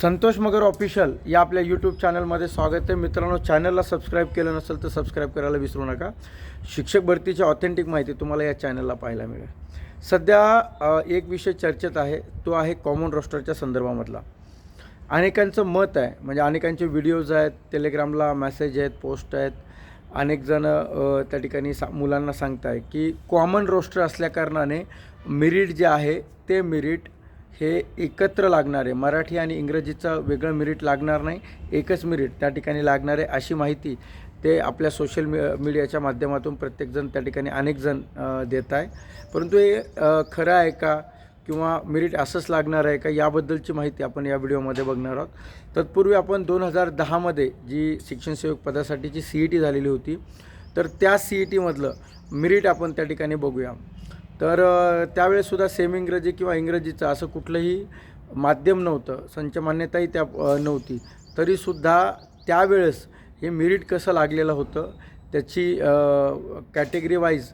संतोष मगर official या आपल्या YouTube चॅनलमध्ये स्वागत आहे. मित्रांनो चॅनलला सबस्क्राईब केलं नसेल तर सबस्क्राईब करायला विसरू नका. शिक्षक भरतीची ऑथेंटिक माहिती तुम्हाला या चॅनलला पाहायला मिळेल. सध्या एक विषय चर्चेत आहे. तो आहे कॉमन रोस्टरच्या संदर्भामधला. अनेकांचं मत आहे. म्हणजे अनेकांचे व्हिडिओज आहेत टेलिग्रामला मेसेज आहेत पोस्ट आहेत. अनेक जण त्या ठिकाणी सा मुलांना सांगताय की कॉमन रोस्टर असल्याकारणाने मिरिट जे आहे ते मिरिट हे एकत्र लागणार आहे मराठी आणि इंग्रजीचं वेगळं मिरिट लागणार नाही एकच मिरिट त्या ठिकाणी लागणार आहे अशी माहिती ते आपल्या सोशल मी मीडियाच्या माध्यमातून प्रत्येकजण त्या ठिकाणी अनेकजण देत आहे. परंतु हे खरं आहे का किंवा मिरिट असंच लागणार आहे का याबद्दलची माहिती आपण या व्हिडिओमध्ये बघणार आहोत. तत्पूर्वी आपण दोन हजार दहामध्ये जी शिक्षण सेवक पदासाठीची सी ई टी झालेली होती तर त्या सी ई टीमधलं मिरिट आपण त्या ठिकाणी बघूया. तर त्यावेळेससुद्धा सेम इंग्रजी किंवा इंग्रजीचं असं कुठलंही माध्यम नव्हतं. संच मान्यताही त्या नव्हती. तरीसुद्धा त्यावेळेस हे मिरिट कसं लागलेलं होतं त्याची कॅटेगरी वाईज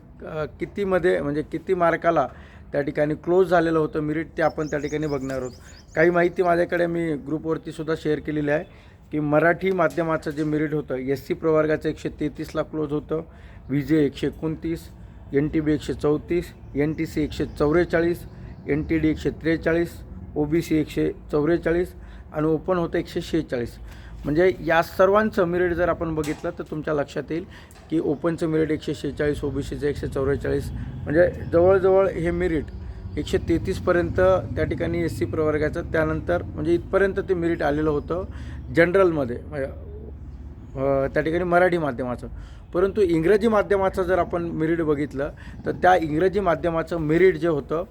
कितीमध्ये म्हणजे किती मार्काला त्या ठिकाणी क्लोज झालेलं होतं मिरिट ते आपण त्या ठिकाणी बघणार आहोत. काही माहिती माझ्याकडे मी ग्रुपवरती सुद्धा शेअर केलेली आहे की मराठी माध्यमाचं जे मिरिट होतं एस सी प्रवर्गाचं एकशे तेहतीसला क्लोज होतं व्ही जे एकशे एकोणतीस एन टी बी एकशे चौतीस एन टी सी एकशे चौवेचाळीस एन टी डी एकशे त्रेचाळीस ओ बी सी एकशे चौवेचाळीस आणि ओपन होतं एकशे शेहेचाळीस. म्हणजे या सर्वांचं मेरिट जर आपण बघितलं तर तुमच्या लक्षात येईल की ओपनचं मेरिट एकशे शेहेचाळीस ओ बी सीचं एकशे चौवेचाळीस. म्हणजे जवळजवळ हे मिरिट एकशे तेहतीसपर्यंत त्या ठिकाणी एस सी प्रवर्गाचं त्यानंतर म्हणजे इथपर्यंत ते मिरिट आलेलं होतं जनरलमध्ये म्हणजे, त्या ठिकाणी मराठी माध्यमाचं. परंतु इंग्रजी माध्यमाचं जर आपण मेरिट बघितलं तर त्या इंग्रजी माध्यमाचं मेरिट जे होतं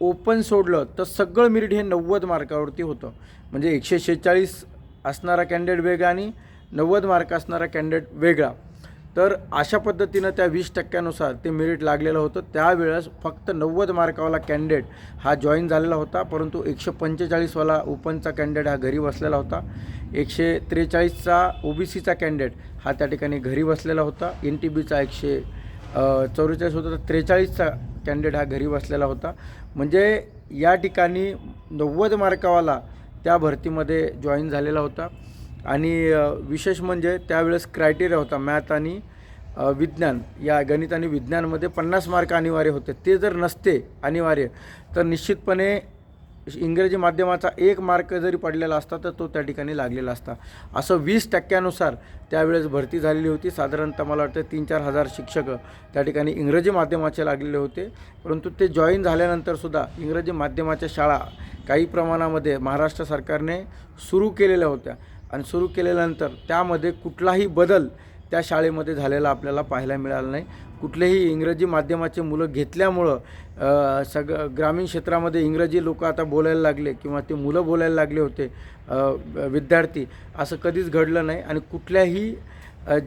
ओपन सोडलं तर सगळं मेरिट हे नव्वद मार्कावरती होतं. म्हणजे एकशे शेहेचाळीस असणारा कॅन्डिडेट वेगळा आणि नव्वद मार्क असणारा कॅन्डिडेट वेगळा. तर अशा पद्धतीनं त्या वीस टक्क्यानुसार ते मेरिट लागलेलं होतं. त्यावेळेस फक्त नव्वद मार्कावाला कॅन्डिडेट हा जॉईन झालेला होता परंतु एकशे पंचेचाळीसवाला ओपनचा कॅन्डिडेट हा घरी बसलेला होता. एकशे त्रेचाळीसचा ओ बी सीचा कॅन्डिडेट हा त्या ठिकाणी घरी बसलेला होता. एन टी बीचा एकशे चौवेचाळीस होता तर त्रेचाळीसचा कॅन्डिडेट हा घरी बसलेला होता. म्हणजे या ठिकाणी नव्वद मार्कावाला त्या भरतीमध्ये जॉईन झालेला होता. आणि विशेष म्हणजे त्यावेळेस क्रायटेरिया होता मॅथ आणि विज्ञान. या गणित आणि विज्ञानमध्ये पन्नास मार्क अनिवार्य होते. ते जर नसते अनिवार्य तर निश्चितपणे इंग्रजी माध्यमाचा एक मार्क जरी पडलेला असता तर तो त्या ठिकाणी लागलेला असता. असं वीस टक्क्यानुसार त्यावेळेस भरती झालेली होती. साधारणतः मला वाटतं तीन चार हजार शिक्षक त्या ठिकाणी इंग्रजी माध्यमाचे लागलेले होते. परंतु ते जॉईन झाल्यानंतरसुद्धा इंग्रजी माध्यमाच्या शाळा काही प्रमाणामध्ये महाराष्ट्र सरकारने सुरू केलेल्या होत्या. आणि सुरू केल्यानंतर त्यामध्ये कुठलाही बदल त्या शाळेमध्ये झालेला आपल्याला पाहायला मिळाला नाही. कुठलेही इंग्रजी माध्यमाचे मुलं घेतल्यामुळं सगळं सग ग्रामीण क्षेत्रामध्ये इंग्रजी लोक आता बोलायला लागले किंवा ते मुलं बोलायला लागले होते विद्यार्थी असं कधीच घडलं नाही. आणि कुठल्याही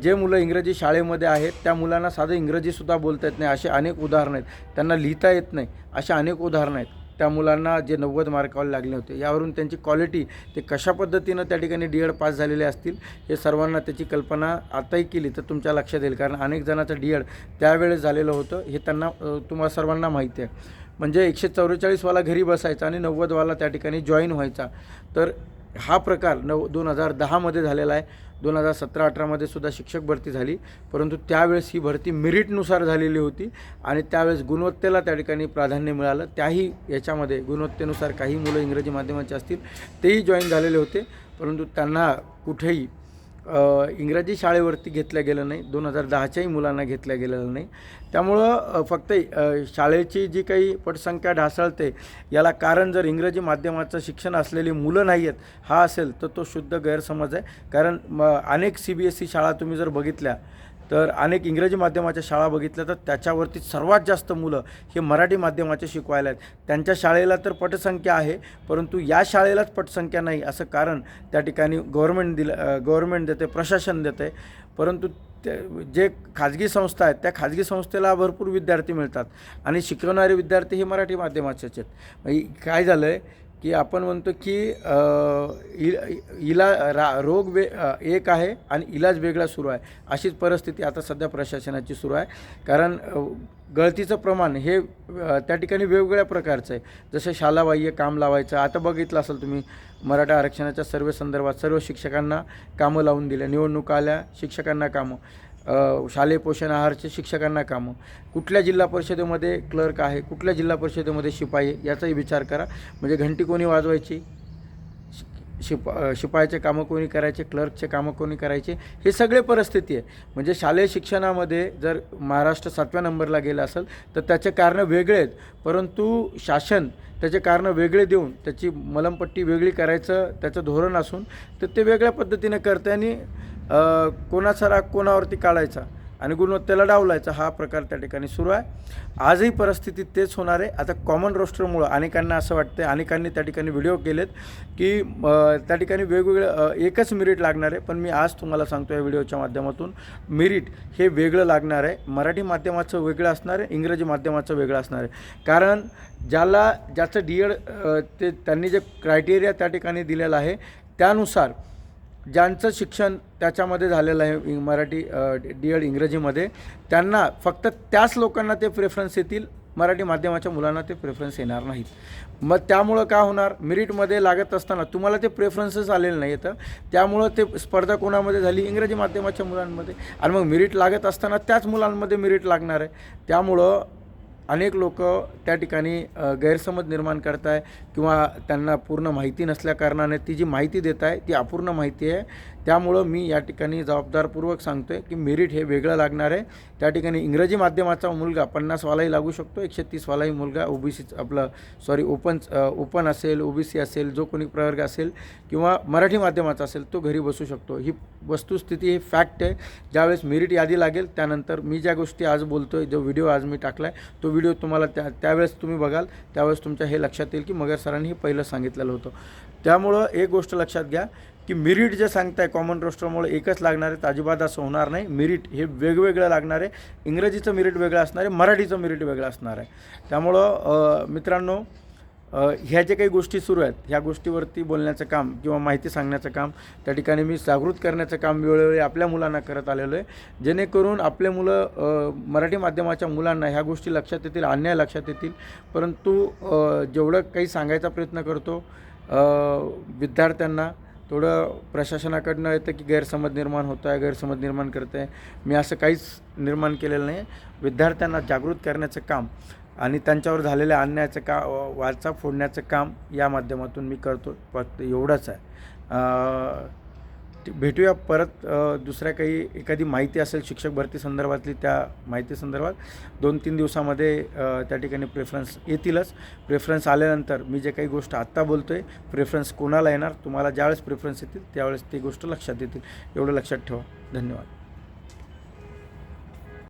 जे मुलं इंग्रजी शाळेमध्ये आहेत त्या मुलांना साधं इंग्रजीसुद्धा बोलता येत नाही असे अनेक उदाहरणं आहेत. त्यांना लिहिता येत नाही अशा अनेक उदाहरणं आहेत. त्या मुलांना जे नव्वद मार्कावर लागले होते यावरून त्यांची क्वालिटी ते कशा पद्धतीनं त्या ठिकाणी डी एड पास झालेले असतील हे सर्वांना त्याची कल्पना आताही केली तर तुमच्या लक्षात येईल. कारण अनेक जणांचं डी एड त्यावेळेस झालेलं होतं हे त्यांना तुम्हाला सर्वांना माहिती आहे. म्हणजे एकशे चौवेचाळीसवाला घरी बसायचा आणि नव्वदवाला त्या ठिकाणी जॉईन व्हायचा. तर हा प्रकार नऊ दोन हजार दहामध्ये झालेला आहे. दोन हजार सतरा अठरामध्ये सुद्धा शिक्षक भरती झाली. परंतु त्यावेळेस ही भरती मेरिटनुसार झालेली होती आणि त्यावेळेस गुणवत्तेला त्या ठिकाणी प्राधान्य मिळालं. त्याही याच्यामध्ये गुणवत्तेनुसार काही मुलं इंग्रजी माध्यमाचे असतील तेही जॉईन झालेले होते. परंतु त्यांना कुठेही इंग्रजी शाळेवरती घेतलं गेलं नाही. दोन हजार दहाच्याही मुलांना घेतलं गेलेलं नाही. त्यामुळं फक्त शाळेची जी काही पटसंख्या ढासळते याला कारण जर इंग्रजी माध्यमाचं शिक्षण असलेली मुलं नाही आहेत हा असेल तर तो शुद्ध गैरसमज आहे. कारण म अनेक सी बी एस ई शाळा तुम्ही जर बघितल्या तर अनेक इंग्रजी माध्यमाच्या शाळा बघितल्या तर त्याच्यावरती सर्वात जास्त मुलं हे मराठी माध्यमाचे शिकवायला आहेत. त्यांच्या शाळेला तर पटसंख्या आहे परंतु या शाळेलाच पटसंख्या नाही असं कारण त्या ठिकाणी गव्हर्मेंट दिलं गव्हर्मेंट देते प्रशासन देते. परंतु ते जे खाजगी संस्था आहेत त्या खाजगी संस्थेला भरपूर विद्यार्थी मिळतात आणि शिकवणारे विद्यार्थी हे मराठी माध्यमाचेच आहेत. काय झालं आहे की आपण म्हणतो की इ- इला रा रोग वे एक आहे आणि इलाज वेगळा सुरू आहे. अशीच परिस्थिती आता सध्या प्रशासनाची सुरू आहे. कारण गळतीचं प्रमाण हे त्या ठिकाणी वेगवेगळ्या प्रकारचं आहे. जसं शालाबाह्य काम लावायचं. आता बघितलं असेल तुम्ही मराठा आरक्षणाच्या सर्व संदर्भात सर्व शिक्षकांना कामं लावून दिल्या निवडणुका आल्या शिक्षकांना कामं. शालेय पोषण आहारचे शिक्षकांना कामं. कुठल्या जिल्हा परिषदेमध्ये क्लर्क आहे? कुठल्या जिल्हा परिषदेमध्ये शिपाई याचाही विचार करा. म्हणजे घंटी कोणी वाजवायची? शि- शिप शिपायाचे कामं कोणी करायचे? क्लर्कचे कामं कोणी करायचे? हे सगळे परिस्थिती आहे. म्हणजे शालेय शिक्षणामध्ये जर महाराष्ट्र सातव्या नंबरला गेला असेल तर त्याचे कारणं वेगळे आहेत. परंतु शासन त्याचे कारणं वेगळे देऊन त्याची मलमपट्टी वेगळी करायचं त्याचं धोरण असून तर ते वेगळ्या पद्धतीने करते आणि कोणाचा राग कोणावरती काढायचा आणि गुणवत्तेला डावलायचा हा प्रकार त्या ठिकाणी सुरू आहे. आजही परिस्थिती तेच होणार आहे. आता कॉमन रोस्टरमुळं अनेकांना असं वाटतं अनेकांनी त्या ठिकाणी व्हिडिओ केलेत की त्या ठिकाणी वेगवेगळं एकच मिरिट लागणार आहे. पण मी आज तुम्हाला सांगतो या व्हिडिओच्या माध्यमातून मिरिट हे वेगळं लागणार आहे. मराठी माध्यमाचं वेगळं असणार आहे इंग्रजी माध्यमाचं वेगळं असणार आहे. कारण ज्याला ज्याचं डी एड ते त्यांनी जे क्रायटेरिया त्या ठिकाणी दिलेलं आहे त्यानुसार ज्यांचं शिक्षण त्याच्यामध्ये झालेलं आहे मराठी डी एड इंग्रजीमध्ये त्यांना फक्त त्याच लोकांना ते प्रेफरन्स येतील मराठी माध्यमाच्या मुलांना ते प्रेफरन्स येणार नाहीत. मग त्यामुळं काय होणार? मेरिटमध्ये लागत असताना तुम्हाला ते प्रेफरन्सेस आलेले नाही येतं त्यामुळं ते स्पर्धा कोणामध्ये झाली? इंग्रजी माध्यमाच्या मुलांमध्ये. आणि मग मेरिट लागत असताना त्याच मुलांमध्ये मेरिट लागणार आहे. त्यामुळं अनेक लोक त्या ठिकाणी गैरसमज निर्माण करत आहे किंवा त्यांना पूर्ण माहिती नसल्या कारणाने ती जी माहिती देत आहे ती अपूर्ण माहिती आहे. त्यामुळं मी या ठिकाणी जबाबदारपूर्वक सांगतो आहे की मेरिट हे वेगळं लागणार आहे. त्या ठिकाणी इंग्रजी माध्यमाचा मुलगा पन्नासवालाही लागू शकतो एकशे तीसवालाही मुलगा ओ बी सी आपलं सॉरी ओपन ओपन असेल ओ बी सी असेल जो कोणी प्रवर्ग असेल किंवा मराठी माध्यमाचा असेल तो घरी बसू शकतो. ही वस्तुस्थिती ही फॅक्ट आहे. ज्यावेळेस मेरिट यादी लागेल त्यानंतर मी ज्या गोष्टी आज बोलतो आहे जो व्हिडिओ आज मी टाकला आहे तो व्हिडिओ तुम्हाला त्या त्यावेळेस तुम्ही बघाल. त्यावेळेस तुमच्या हे लक्षात येईल की मगर सरांनी हे पहिलं सांगितलेलं होतं. त्यामुळं एक गोष्ट लक्षात घ्या की मिरिट जे सांगताय कॉमन रोस्टरमुळे एकच लागणार आहे अजिबात असं होणार नाही. मिरिट हे वेगवेगळं लागणार आहे. इंग्रजीचं मिरिट वेगळं असणार आहे मराठीचं मिरिट वेगळं असणार आहे. त्यामुळं मित्रांनो ह्या ज्या काही गोष्टी सुरू आहेत ह्या गोष्टीवरती बोलण्याचं काम किंवा माहिती सांगण्याचं काम त्या ठिकाणी मी जागृत करण्याचं काम वेळोवेळी आपल्या मुलांना करत आलेलो आहे. जेणेकरून आपले मुलं मराठी माध्यमाच्या मुलांना ह्या गोष्टी लक्षात येतील अन्याय लक्षात येतील. परंतु जेवढं काही सांगायचा प्रयत्न करतो विद्यार्थ्यांना थोडं प्रशासनाकडनं येतं की गैरसमज निर्माण होत आहे गैरसमज निर्माण करत आहे. मी असं काहीच निर्माण केलेलं नाही. विद्यार्थ्यांना जागृत करण्याचं काम आणि त्यांच्यावर झालेल्या अन्यायाचं का वाचा फोडण्याचं काम या माध्यमातून मी करतो. फक्त एवढंच आहे. भेटूया परत दुसऱ्या काही एखादी माहिती असेल शिक्षक भरती संदर्भातली त्या माहिती संदर्भात. दोन तीन दिवसामध्ये त्या ठिकाणी प्रेफरन्स येतीलच. प्रेफरन्स आल्यानंतर मी जे काही गोष्ट आत्ता बोलतो आहे प्रेफरन्स कोणाला येणार तुम्हाला ज्यावेळेस प्रेफरन्स येतील त्यावेळेस ती गोष्ट लक्षात येतील. एवढं लक्षात ठेवा. धन्यवाद.